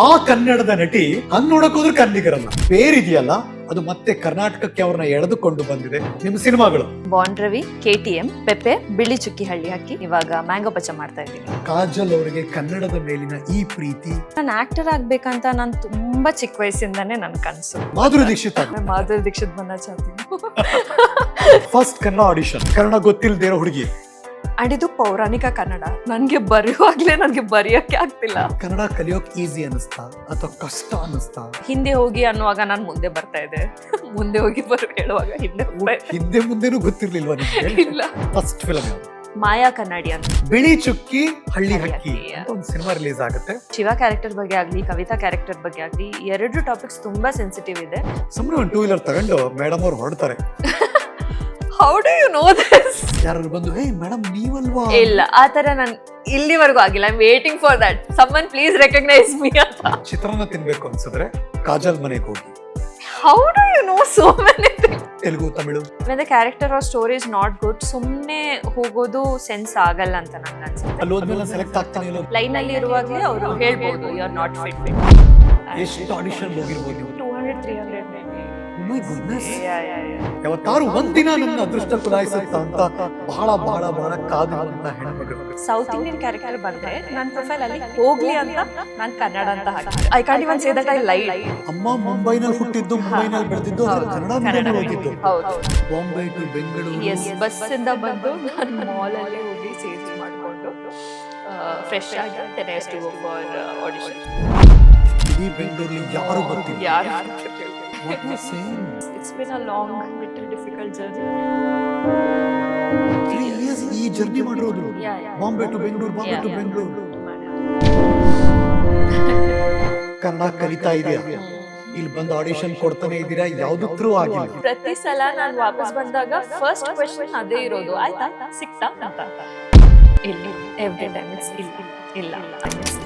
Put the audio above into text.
ಆ ಕನ್ನಡದ ನಟಿ ಹಂಗ್ ನೋಡಕ್ ಹೋದ್ರೆ ಕನ್ನಡಿಗರಲ್ಲ ಬೇರಿದೆಯಲ್ಲ ಅದು ಮತ್ತೆ ಕರ್ನಾಟಕಕ್ಕೆ ಅವ್ರನ್ನ ಎಳೆದುಕೊಂಡು ಬಂದಿದೆ. ನಿಮ್ಮ ಸಿನಿಮಾಗಳು? Bond Ravi K T M Pepe Bili Chukki ಹಳ್ಳಿ ಹಾಕಿ ಇವಾಗ ಮ್ಯಾಂಗೋ ಪಚ ಮಾಡ್ತಾ ಇದ್ದೀನಿ. ಕಾಜಲ್ ಅವರಿಗೆ ಕನ್ನಡದ ಮೇಲಿನ ಈ ಪ್ರೀತಿ? ನಾನು ಆಕ್ಟರ್ ಆಗ್ಬೇಕಂತ ನಾನು ತುಂಬಾ ಚಿಕ್ಕ ವಯಸ್ಸಿಂದಾನೇ ನನ್ನ ಕನಸು. ಮಾಧುರಿ ದೀಕ್ಷಿತ್ ಮಾಧುರಿ ದೀಕ್ಷಿತ್ ಬಂದ ಚಾತಿ ಫಸ್ಟ್ ಕನ್ನಡ ಆಡಿಷನ್ ಕನ್ನಡ ಗೊತ್ತಿಲ್ಲದೆ ಇರೋ ಹುಡುಗಿ. ಅಡಿದು ಪೌರಾಣಿಕ ಕನ್ನಡ. ನನಗೆ ಬರೆಯುವಾಗ್ಲೇ ನನಗೆ ಬರೆಯೋಕ್ಕೆ ಆಗ್ತಿಲ್ಲ. ಕನ್ನಡ ಕಲಿಯೋಕ್ ಈಸಿ ಅನಿಸ್ತಾ ಅಥವಾ ಕಷ್ಟ ಅನಿಸ್ತಾ ಹಿಂದೆ ಹೋಗಿ ಅನ್ನುವಾಗ ನಾನು ಮುಂದೆ ಬರ್ತಾ ಇದೆ ಮುಂದೆ ಹೋಗಿ ಬರ್ ಹೇಳುವಾಗ ಹಿಂದೆ ಹೋಗ್ತಾ. ಹಿಂದೆ ಮುಂದೆನೂ ಗೊತ್ತಿರ್ಲಿಲ್ವಾ ನಿಮ್ಗೆ? ಇಲ್ಲ. ಫಸ್ಟ್ ಫಿಲಮ್ ಮಾಯಾ ಕನ್ನಡಿ ಅಂತ ಬಿಳಿ ಚುಕ್ಕಿ ಹಳ್ಳಿ ಹಕ್ಕಿ ಹಕ್ಕಿ. ಅಂತ ಒಂದು ಸಿನಿಮಾ ರಿಲೀಸ್ ಆಗುತ್ತೆ. ಶಿವ ಕ್ಯಾರೆಕ್ಟರ್ ಬಗ್ಗೆ ಆಗ್ಲಿ ಕವಿತಾ ಕ್ಯಾರೆಕ್ಟರ್ ಬಗ್ಗೆ ಆಗ್ಲಿ ಎರಡು ಟಾಪಿಕ್ಸ್ ತುಂಬಾ ಸೆನ್ಸಿಟಿವ್ ಇದೆ. ಸುಮ್ಮನೆ ಒಂದು ಟೂ ವೀಲರ್ ತಗೊಂಡು ಮೇಡಮ್ ಅವ್ರು ಹೊರಡ್ತಾರೆ. How do you know this ಯಾರು ಬಂದು ಹೇ ಮೇಡಮ್ ನೀವಲ್ವಾ? ಇಲ್ಲ ಆ ತರ ನಾನು ಇಲ್ಲಿವರೆಗೂ ಆಗಿಲ್ಲ. I waiting for that someone please recognise me ಅಂತ. ಚಿತ್ರಾನ್ನ ತಿನ್ಬೇಕು ಅನ್ಸಿದ್ರೆ ಕಾಜಲ್ ಮನೆಗೆ ಹೋಗಿ. How do you know so many Telugu Tamil? The character are story is not good ಸುಮ್ಮನೆ ಹೋಗೋದು ಸೆನ್ಸ್ ಆಗಲ್ಲ ಅಂತ ನಂಗೆ ಅನ್ಸುತ್ತೆ. ಅಲ್ಲಿ ಹೋದ್ಮೇಲೆ ಸೆಲೆಕ್ಟ್ ಆಗ್ತಾನೆ ಇಲ್ಲ ಲೈನ್ ಅಲ್ಲಿ ಇರುವಾಗಲೇ ಅವರು ಹೇಳ್ಬೋದು ಯು ಆರ್ ನಾಟ್ ಫಿಟ್ ಎಷ್ಟು ಆಡಿಷನ್ ಹೋಗಿರ್ಬೋದು ನೀವು? Two hundred three hundred Oh my goodness ಯಾವತ್ತಾರು ಒಂದಿನ ನನ್ನ ಅದೃಷ್ಟ ಕುಲಾಯಿಸುತ್ತ ಅಂತ ಬಹಳ ಬಹಳ ಬಹಳ ಕಾದಿರುವಂತ ಹೆಣ್ಮಗಳು. ಸೌತ್ ಇಂಡಿಯನ್ ಕ್ಯಾರೆಕ್ಟರ್ ಬಂದ್ರೆ ನನ್ನ ಪ್ರೊಫೈಲ್ ಅಲ್ಲಿ ಹೋಗ್ಲಿ ಅಂತ ನಾನು ಕನ್ನಡ ಅಂತ ಹಾಕಿ I can't even say that I lie ಅಮ್ಮ ಮುಂಬೈನಲ್ಲಿ ಹುಟ್ಟಿದ್ದು ಮುಂಬೈನಲ್ಲಿ ಬೆಳೆದಿದ್ದು ಆದ್ರೆ ಕನ್ನಡ ಮೀಡಿಯಂ ಓದಿದ್ದು ಹೌದು. Bombay to Bengaluru yes bus ಇಂದ ಬಂದು ನಾನು ಮಾಲ್ ಅಲ್ಲಿ ಹೋಗಿ ಸೇಲ್ಸ್ ಮಾಡಿಕೊಂಡು ಫ್ರೆಶ್ ಆಗಿ ten to go for audition ಇಡೀ ಬೆಂಗಳೂರಲ್ಲಿ ಯಾರು ಗೊತ್ತಿಲ್ಲ ಯಾರು What was saying? It's been a long little difficult journey Three years ಈ ಜರ್ನಿ ಮಾಡಿರೋದು. Yeah, yeah. Bombay to Bengaluru Bombay to. Bengaluru Kannada ಕಲಿತಾ ಇದೆಯಾ. ಇಲ್ಲಿ ಬಂದು ಆಡಿಷನ್ ಕೊಡ್ತಾನೆ ಇದ್ದೀರಾ? ಯಾವುದು ತ್ರೂ ಆಗಿಲ್ಲ. ಪ್ರತಿ ಸಲ ನಾನು ವಾಪಸ್ ಬಂದಾಗ ಫಸ್ಟ್ ಕ್ವೆಶ್ಚನ್ ಅದೇ ಇರೋದು. ಆಯ್ತಾ? ಸಿಕ್ತಾ? ಅಂತ ಇಲ್ಲ. ಎವ್ರಿ ಟೈಮ್ ಇಲ್ಲ ಇಲ್ಲ.